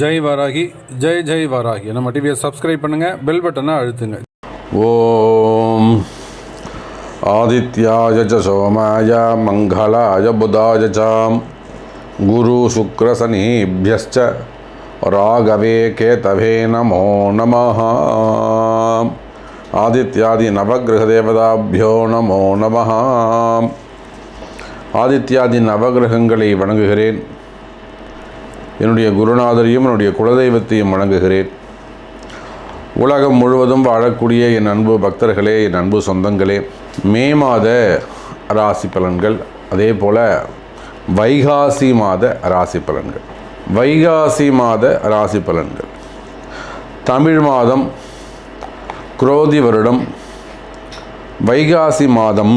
ஜெய் வராகி ஜெய் ஜெய் வராகி. நம்ம டிவியை சப்ஸ்கிரைப் பண்ணுங்கள் பெல் பட்டனை அழுத்துங்க. ஓம். ஆதித்யாய ச சோமாய மங்களாய புதாய சாம் குரு சுக்ர சுக்ரசனீபியஸ்ச ராகவே கேதவே நமோ நம ஆதித்யாதி நவகிரக தேவதாபியோ நமோ நம ஆதித்யாதி நவகிரகங்களை வணங்குகிறேன். என்னுடைய குருநாதரையும் என்னுடைய குலதெய்வத்தையும் வணங்குகிறேன். உலகம் முழுவதும் வாழக்கூடிய என் அன்பு பக்தர்களே என் அன்பு சொந்தங்களே மே மாத ராசி பலன்கள் அதே போல் வைகாசி மாத ராசி பலன்கள். வைகாசி மாத ராசி பலன்கள். தமிழ் மாதம் குரோதி வருடம் வைகாசி மாதம்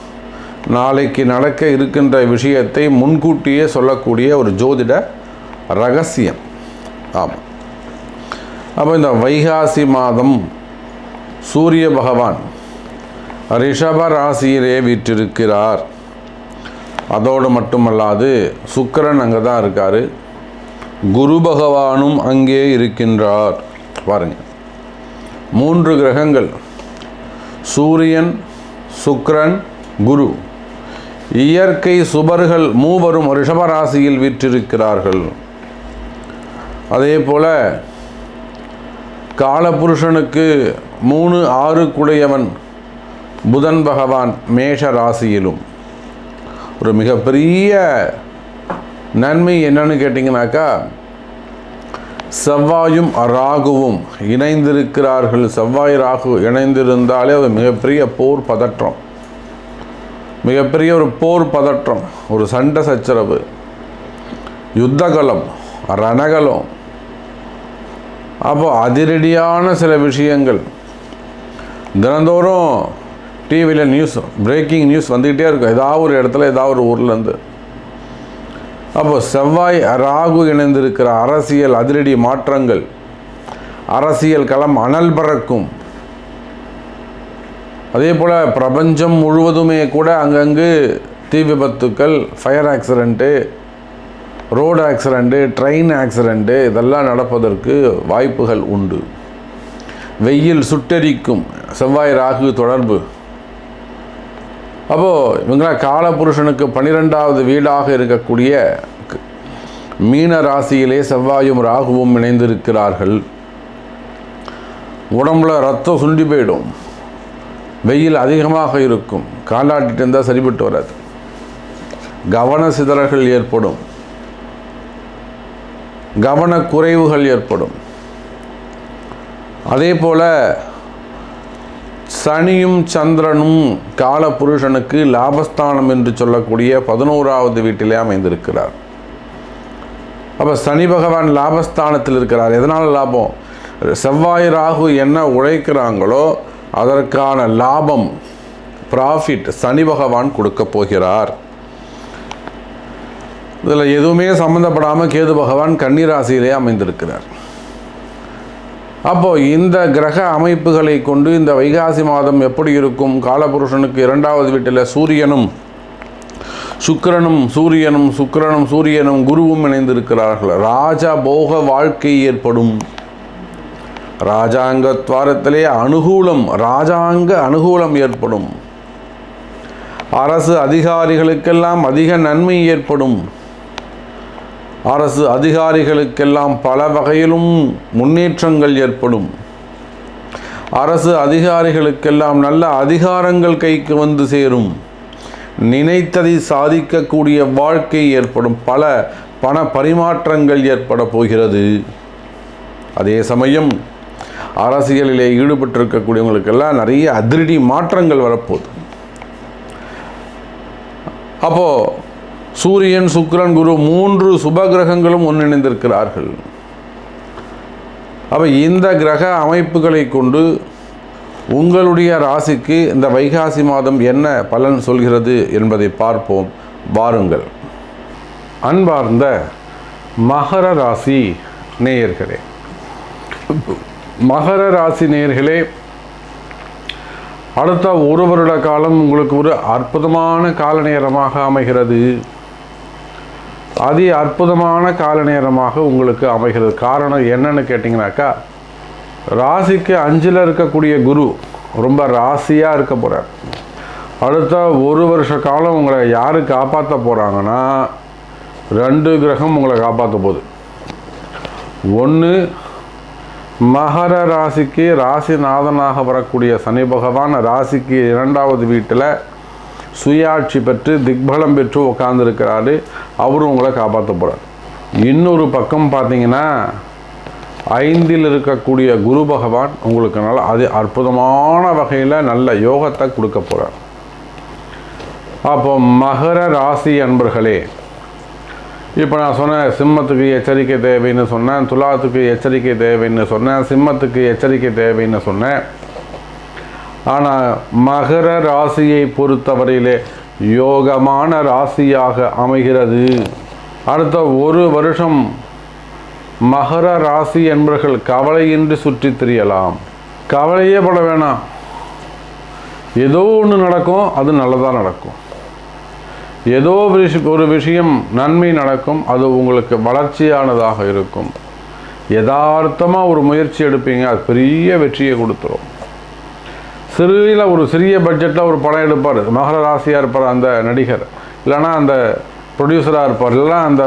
நாளைக்கு நடக்க இருக்கின்ற விஷயத்தை முன்கூட்டியே சொல்லக்கூடிய ஒரு ஜோதிட ரகசியம். ஆமாம் அப்போ இந்த வைகாசி மாதம் சூரிய பகவான் ரிஷப ராசியிலே வீற்றிருக்கிறார். அதோடு மட்டுமல்லாது சுக்கரன் அங்கே தான் இருக்கார். குரு பகவானும் அங்கே இருக்கின்றார். பாருங்கள் மூன்று கிரகங்கள். சூரியன் சுக்கரன் குரு. இயற்கை சுபர்கள் மூவரும் ரிஷபராசியில் வீற்றிருக்கிறார்கள். அதே போல காலபுருஷனுக்கு மூணு ஆறு குடையவன் புதன் பகவான் மேஷ ராசியிலும். ஒரு மிகப்பெரிய நன்மை என்னன்னு கேட்டிங்கனாக்கா செவ்வாயும் ராகுவும் இணைந்திருக்கிறார்கள். செவ்வாய் ராகு இணைந்திருந்தாலே அது மிகப்பெரிய போர் பதற்றம். மிகப்பெரிய ஒரு போர் பதற்றம் ஒரு சண்டை சச்சரவு யுத்தகலம் ரணகலம். அப்போ அதிரடியான சில விஷயங்கள். தினந்தோறும் டிவியில் நியூஸ் பிரேக்கிங் நியூஸ் வந்துக்கிட்டே இருக்கும். ஏதாவது ஒரு இடத்துல ஏதாவது ஒரு ஊர்லேருந்து. அப்போ செவ்வாய் ராகு இணைந்திருக்கிற அரசியல் அதிரடி மாற்றங்கள். அரசியல் களம் அனல் பறக்கும். அதே போல் பிரபஞ்சம் முழுவதுமே கூட அங்கங்கு தீ விபத்துக்கள் fire accident road accident train accident இதெல்லாம் நடப்பதற்கு வாய்ப்புகள் உண்டு. வெயில் சுட்டெரிக்கும் செவ்வாய் ராகு தொடர்பு. அப்போது இவங்களாம் காலபுருஷனுக்கு பன்னிரெண்டாவது வீடாக இருக்கக்கூடிய மீன ராசியிலே செவ்வாயும் ராகுவும் இணைந்திருக்கிறார்கள். உடம்புல ரத்தம் சுண்டி போயிடும். வெயில் அதிகமாக இருக்கும். காலாட்டிட்டு இருந்தால் சரிபட்டு வராது. கவன சிதறல்கள் ஏற்படும். கவன குறைவுகள் ஏற்படும். அதே போல் சனியும் சந்திரனும் கால புருஷனுக்கு லாபஸ்தானம் என்று சொல்லக்கூடிய பதினோராவது வீட்டிலே அமைந்திருக்கிறார். அப்போ சனி பகவான் லாபஸ்தானத்தில் இருக்கிறார். எதனால் லாபம்? செவ்வாய் ராகு என்ன உழைக்கிறாங்களோ அதற்கான லாபம் ப்ராஃபிட் சனி பகவான் கொடுக்க போகிறார். இதில் எதுவுமே சம்மந்தப்படாமல் கேது பகவான் கன்னிராசியிலே அமைந்திருக்கிறார். அப்போது இந்த கிரக அமைப்புகளை கொண்டு இந்த வைகாசி மாதம் எப்படி இருக்கும்? காலபுருஷனுக்கு இரண்டாவது வீட்டில் சூரியனும் சுக்கிரனும் சூரியனும் சுக்கிரனும் சூரியனும் குருவும் இணைந்திருக்கிறார்கள். ராஜா போக வாழ்க்கை ஏற்படும். ராஜாங்க துவாரத்திலே அனுகூலம் ராஜாங்க அனுகூலம் ஏற்படும். அரசு அதிகாரிகளுக்கெல்லாம் அதிக நன்மை ஏற்படும். அரசு அதிகாரிகளுக்கெல்லாம் பல வகையிலும் முன்னேற்றங்கள் ஏற்படும். அரசு அதிகாரிகளுக்கெல்லாம் நல்ல அதிகாரங்கள் கைக்கு வந்து சேரும். நினைத்ததை சாதிக்கக்கூடிய வாழ்க்கை ஏற்படும். பல பண பரிமாற்றங்கள் ஏற்பட போகிறது. அதே சமயம் அரசியலிலே ஈடுபட்டிருக்கக்கூடியவங்களுக்கெல்லாம் நிறைய அதிரடி மாற்றங்கள் வரப்போகுது. அப்போது சூரியன் சுக்ரன் குரு மூன்று சுப கிரகங்களும் ஒன்றிணைந்திருக்கிறார்கள். அப்போ இந்த கிரக அமைப்புகளை கொண்டு உங்களுடைய ராசிக்கு இந்த வைகாசி மாதம் என்ன பலன் சொல்கிறது என்பதை பார்ப்போம். வாருங்கள். அன்பார்ந்த மகர ராசி நேயர்களே மகர ராசி நேர்களே அடுத்த ஒரு வருட காலம் உங்களுக்கு ஒரு அற்புதமான கால நேரமாக அமைகிறது. அதி அற்புதமான கால நேரமாக உங்களுக்கு அமைகிறது. காரணம் என்னன்னு கேட்டிங்கனாக்கா ராசிக்கு அஞ்சில் இருக்கக்கூடிய குரு ரொம்ப ராசியாக இருக்க போகிறார் அடுத்த ஒரு வருஷ காலம் உங்களை யார் காப்பாற்ற போகிறாங்கன்னா ரெண்டு கிரகம் உங்களை காப்பாற்ற போகுது. ஒன்று மகர ராசிக்கு ராசிநாதனாக வரக்கூடிய சனி பகவான் ராசிக்கு இரண்டாவது வீட்டில் சுயாட்சி பெற்று திக்பலம் பெற்று உட்காந்துருக்கிறாரு அவரும் உங்களை காப்பாற்ற போகிறார் இன்னொரு பக்கம் பார்த்தீங்கன்னா ஐந்தில் இருக்கக்கூடிய குரு பகவான் உங்களுக்கு நல்ல அது அற்புதமான வகையில் நல்ல யோகத்தை கொடுக்க போகிறார் அப்போ மகர ராசி அன்பர்களே இப்போ நான் சொன்னேன் சிம்மத்துக்கு எச்சரிக்கை தேவைன்னு சொன்னேன் துலாத்துக்கு எச்சரிக்கை தேவைன்னு சொன்னேன் சிம்மத்துக்கு எச்சரிக்கை தேவைன்னு சொன்னேன். ஆனால் மகர ராசியை பொறுத்தவரையிலே யோகமான ராசியாக அமைகிறது. அடுத்த ஒரு வருஷம் மகர ராசி என்பவர்கள் கவலையின்றி சுற்றித் திரியலாம். கவலையே பட வேணாம். ஏதோ ஒன்று நடக்கும் அது நல்லதாக நடக்கும். ஏதோ ஒரு ஒரு விஷயம் நன்மை நடக்கும் அது உங்களுக்கு வளர்ச்சியானதாக இருக்கும். யதார்த்தமாக ஒரு முயற்சி எடுப்பீங்க அது பெரிய வெற்றியை கொடுத்துரும். சிறியில் ஒரு சிறிய பட்ஜெட்டில் ஒரு படம் எடுப்பார். மகர ராசியாக இருப்பார் அந்த நடிகர். இல்லைன்னா அந்த ப்ரொடியூசராக இருப்பார். இல்லைன்னா அந்த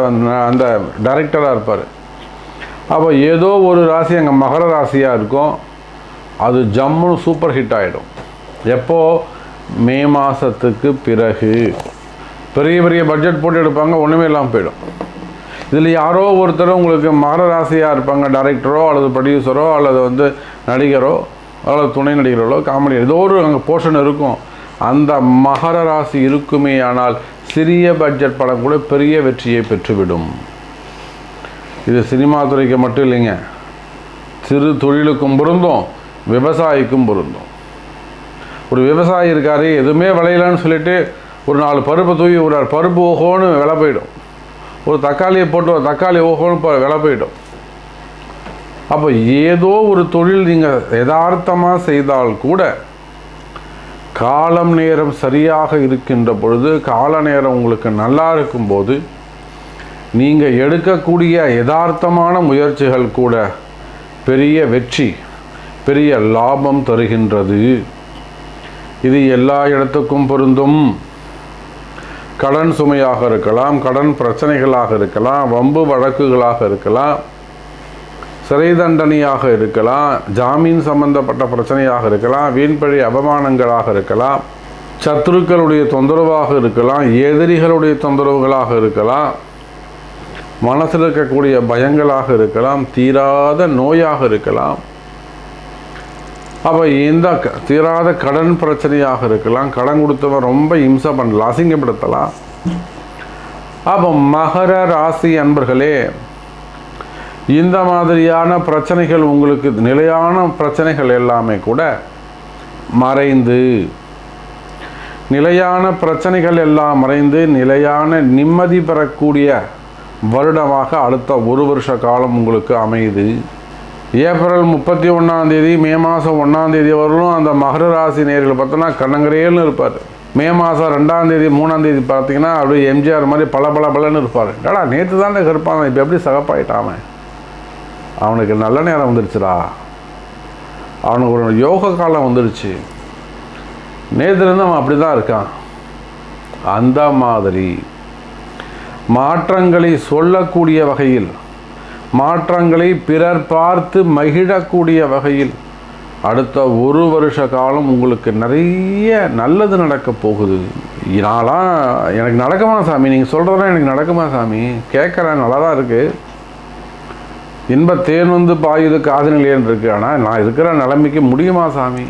அந்த டைரக்டராக இருப்பார். அப்போ ஏதோ ஒரு ராசி அங்கே மகர ராசியாக இருக்கும் அது ஜம்முன்னு சூப்பர் ஹிட் ஆகிடும் எப்போ? மே மாதத்துக்கு பிறகு. பெரிய பெரிய பட்ஜெட் போட்டு எடுப்பாங்க ஒன்றுமே இல்லாமல் போயிடும். இதில் யாரோ ஒருத்தர் உங்களுக்கு மகர ராசியாக இருப்பாங்க டைரக்டரோ அல்லது ப்ரொடியூசரோ அல்லது வந்து நடிகரோ அல்லது துணை நடிகர்களோ காமெடி ஏதோ ஒரு அங்கே போர்ஷன் இருக்கும். அந்த மகர ராசி இருக்குமே ஆனால் சிறிய பட்ஜெட் படம் கூட பெரிய வெற்றியை பெற்றுவிடும். இது சினிமா துறைக்கு மட்டும் இல்லைங்க. சிறு தொழிலுக்கும் பொருந்தும் விவசாயிக்கும் பொருந்தும். ஒரு விவசாயி இருக்காரு எதுவுமே விளையலன்னு சொல்லிட்டு ஒரு நாலு பருப்பை ஒரு விடுறார் பருப்பு ஓஹோன்னு விலை போயிடும். ஒரு தக்காளியை போட்டு ஒரு தக்காளி ஓஹோன்னு இப்போ விலை போயிடும். அப்போ ஏதோ ஒரு தொழில் நீங்கள் யதார்த்தமாக செய்தால் கூட காலம் நேரம் சரியாக இருக்கின்ற பொழுது கால நேரம் உங்களுக்கு நல்லா இருக்கும்போது நீங்கள் எடுக்கக்கூடிய யதார்த்தமான முயற்சிகள் கூட பெரிய வெற்றி பெரிய லாபம் தருகின்றது. இது எல்லா இடத்துக்கும் பொருந்தும். கடன் சுமையாக இருக்கலாம் கடன் பிரச்சனைகளாக இருக்கலாம் வம்பு வழக்குகளாக இருக்கலாம் சிறை தண்டனையாக இருக்கலாம் ஜாமீன் சம்பந்தப்பட்ட பிரச்சனையாக இருக்கலாம் வீண்பழி அவமானங்களாக இருக்கலாம் சத்துருக்களுடைய தொந்தரவாக இருக்கலாம் எதிரிகளுடைய தொந்தரவுகளாக இருக்கலாம் மனசில் இருக்கக்கூடிய பயங்களாக இருக்கலாம் தீராத நோயாக இருக்கலாம். அப்போ இந்த க- தீராத கடன் பிரச்சனையாக இருக்கலாம். கடன் கொடுத்தவன் ரொம்ப இம்சை பண்ணலாம் அசிங்கப்படுத்தலாம். அப்போ மகர ராசி அன்பர்களே இந்த மாதிரியான பிரச்சனைகள் உங்களுக்கு நிலையான பிரச்சனைகள் எல்லாமே கூட மறைந்து நிலையான பிரச்சனைகள் எல்லாம் மறைந்து நிலையான நிம்மதி பெறக்கூடிய வருடமாக அடுத்த ஒரு வருஷ காலம் உங்களுக்கு அமையுது. ஏப்ரல் முப்பத்தி ஒன்றாம் தேதி மே மாதம் ஒன்றாம் தேதி வரலும் அந்த மகர ராசி நேரில் பார்த்தோன்னா கண்ணங்கரையல்னு இருப்பார். மே மாதம் ரெண்டாம் தேதி மூணாம் தேதி பார்த்தீங்கன்னா அப்படியே எம்ஜிஆர் மாதிரி பல பல பலன்னு இருப்பார். ஏடா நேற்று தானே கருப்பான் இப்போ எப்படி சகப்பாயிட்டாம அவனுக்கு நல்ல நேரம் வந்துருச்சுடா. அவனுக்கு ஒரு யோக காலம் வந்துருச்சு. நேற்றுலேருந்து அவன் அப்படி தான் இருக்கான். அந்த மாதிரி மாற்றங்களை சொல்லக்கூடிய வகையில் மாற்றங்களை பிறர் பார்த்து மகிழக்கூடிய வகையில் அடுத்த ஒரு வருஷ காலம் உங்களுக்கு நிறைய நல்லது நடக்க போகுது. நான்லாம் எனக்கு நடக்குமா சாமி? நீங்கள் சொல்கிறதெல்லாம் எனக்கு நடக்குமா சாமி? கேட்குறேன் நல்லா தான் இருக்குது இன்ப தேன் வந்து பாயுது காதுநிலையன் இருக்கு? ஆனால் நான் இருக்கிற நிலைமைக்கு முடியுமா சாமி?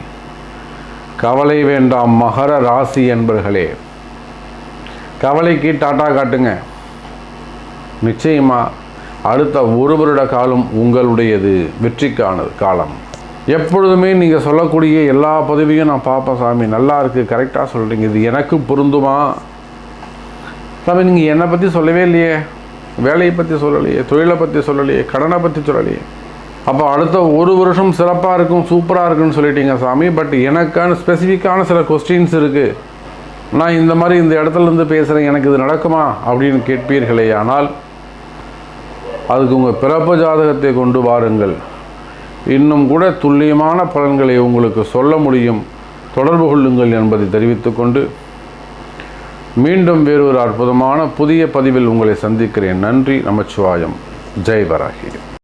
கவலை வேண்டாம் மகர ராசி என்பர்களே. கவலைக்கு டாட்டா காட்டுங்க. நிச்சயமாக அடுத்த ஒரு வருட காலம் உங்களுடையது வெற்றிக்கான காலம். எப்பொழுதுமே நீங்கள் சொல்லக்கூடிய எல்லா பதவியும் நான் பார்ப்பேன் சாமி. நல்லா இருக்குது கரெக்டாக சொல்கிறீங்க இது எனக்கு பொருந்துமா? சாமி நீங்கள் என்னை பற்றி சொல்லவே இல்லையே. வேலையை பற்றி சொல்லலையே தொழிலை பற்றி சொல்லலையே கடனை பற்றி சொல்லலையே. அப்போ அடுத்த ஒரு வருஷம் சிறப்பாக இருக்கும் சூப்பராக இருக்குன்னு சொல்லிட்டீங்க சாமி. பட் எனக்கான ஸ்பெசிஃபிக்கான சில கொஸ்டின்ஸ் இருக்குது நான் இந்த மாதிரி இந்த இடத்துல இருந்து பேசுகிறேன் எனக்கு இது நடக்குமா அப்படின்னு கேட்பீர்களே. ஆனால் அதுக்கு உங்கள் பிறப்பு ஜாதகத்தை கொண்டு வாருங்கள். இன்னும் கூட துல்லியமான பலன்களை உங்களுக்கு சொல்ல முடியும். தொடர்பு கொள்ளுங்கள் என்பதை தெரிவித்துக்கொண்டு மீண்டும் வேறொரு அற்புதமான புதிய பதிவில் உங்களை சந்திக்கிறேன். நன்றி நமச்சிவாயம். ஜெய் வராகி.